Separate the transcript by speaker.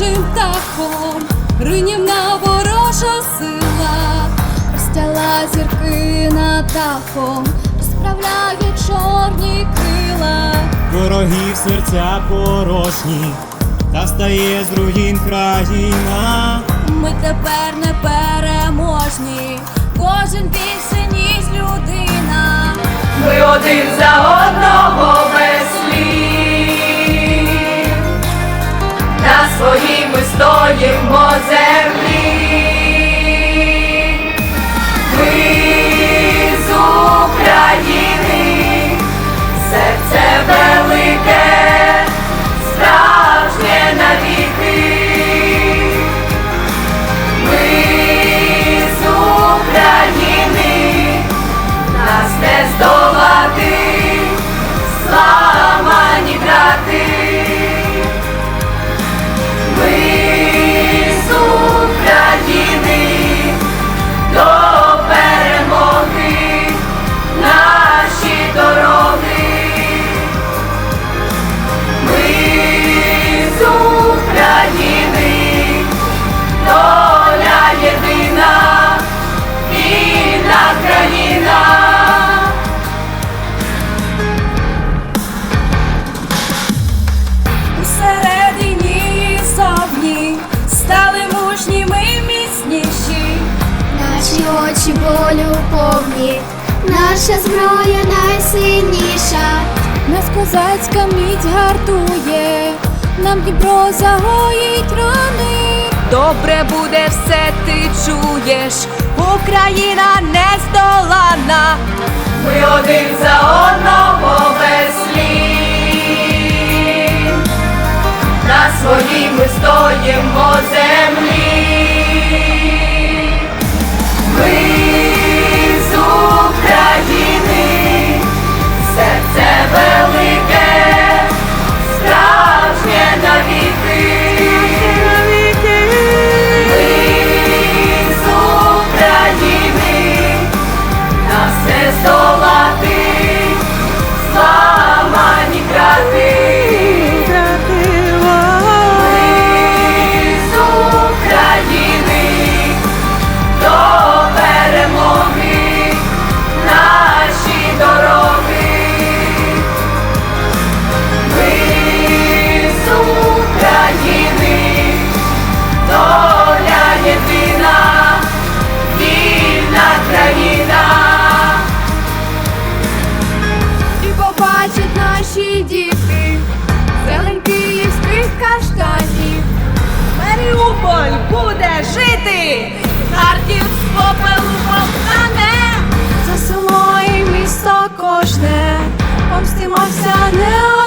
Speaker 1: хижим птахом, руйнівна ворожа сила, розтяла зірки над дахом, розправляє чорні крила.
Speaker 2: Ворогів серця порожні, та стає з руїн країна.
Speaker 1: Ми тепер не переможні, кожен більше, ніж людина.
Speaker 3: Ми один за одного без своїй ми
Speaker 4: очі болю повні, наша зброя найсильніша.
Speaker 1: Нас козацька міць гартує, нам Дніпро загоїть рани. Добре буде все, ти чуєш, Україна не здолана.
Speaker 3: Ми один за одного без слів. На своїй ми стоїмо землі.
Speaker 1: Діти, зелень київських каштанів.
Speaker 3: Маріуполь буде жити!
Speaker 1: Харків з попелу повстане, за село і місто кожне, помстимося неодмінно.